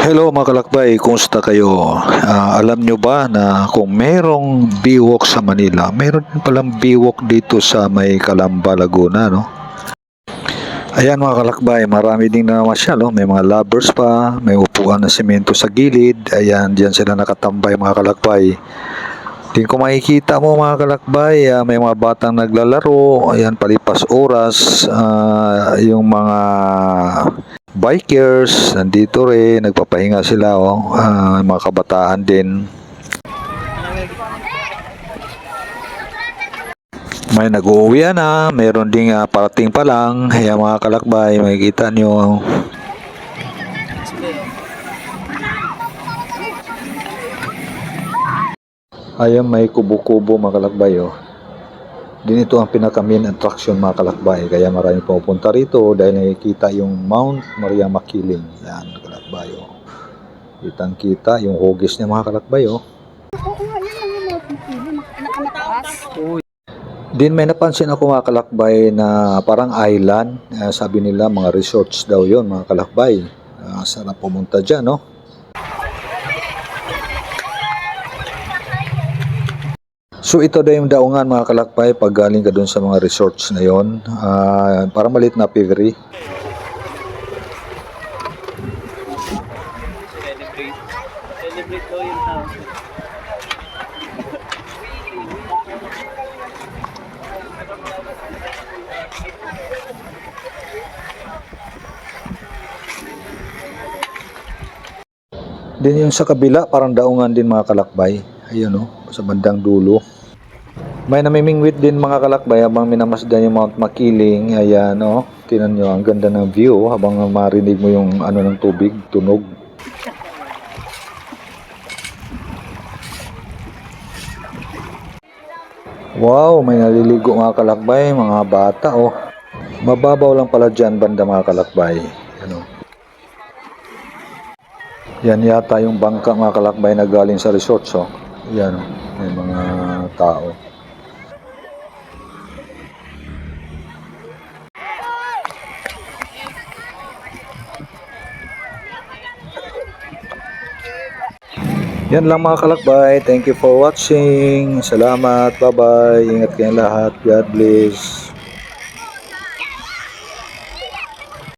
Hello mga kalakbay, kumusta kayo? Ah, alam nyo ba na kung merong biwok sa Manila, meron din palang biwok dito sa may Calamba, Laguna, no? Ayan mga kalakbay, marami ding namamasyal, oh. may mga lovers pa, may upuan na semento sa gilid, ayan, diyan sila nakatambay mga kalakbay. Din ko makikita mo mga kalakbay, ah, may mga batang naglalaro, ayan, palipas oras, ah, yung mga bikers, nandito rin, nagpapahinga sila, oh. Ah, mga kabataan din. May nag-uuwi na, meron ding ah, parating pa lang, kaya mga kalakbay, makikita nyo. Ayan, may kubo-kubo mga kalakbay, oh. Din ito ang pinaka main attraction mga kalakbay. Kaya marami pumupunta rito dahil nakikita yung Mount Maria Makiling. Yan, kalakbay. Oh. Kitang kita yung hugis niya mga kalakbay. Oh. Oo lang yung mga pipili. Nakamataas. Din may napansin ako mga kalakbay na parang island. Ah, sabi nila mga resorts daw yon mga kalakbay. Ah, sarap pumunta dyan, no? So ito daw yung daungan mga kalakbay pag galing ka dun sa mga resorts na yon. Ah, parang maliit na tao. Din yung sa kabila, parang daungan din mga kalakbay. Ayun oh, sa bandang dulo. May namimingwit din mga kalakbay habang minamasdan yung Mount Makiling. Ayan oh, tinan nyo, ang ganda ng view oh, habang marinig mo yung ano ng tubig, tunog. Wow, may naliligo mga kalakbay, mga bata oh. Mababaw lang pala dyan banda mga kalakbay. Ano? Yan yata yung bangka mga kalakbay na galing sa resort. So, yan, oh, may mga tao. Yan lang mga kalakbay. Thank you for watching. Salamat. Bye-bye. Ingat kayong lahat. God bless.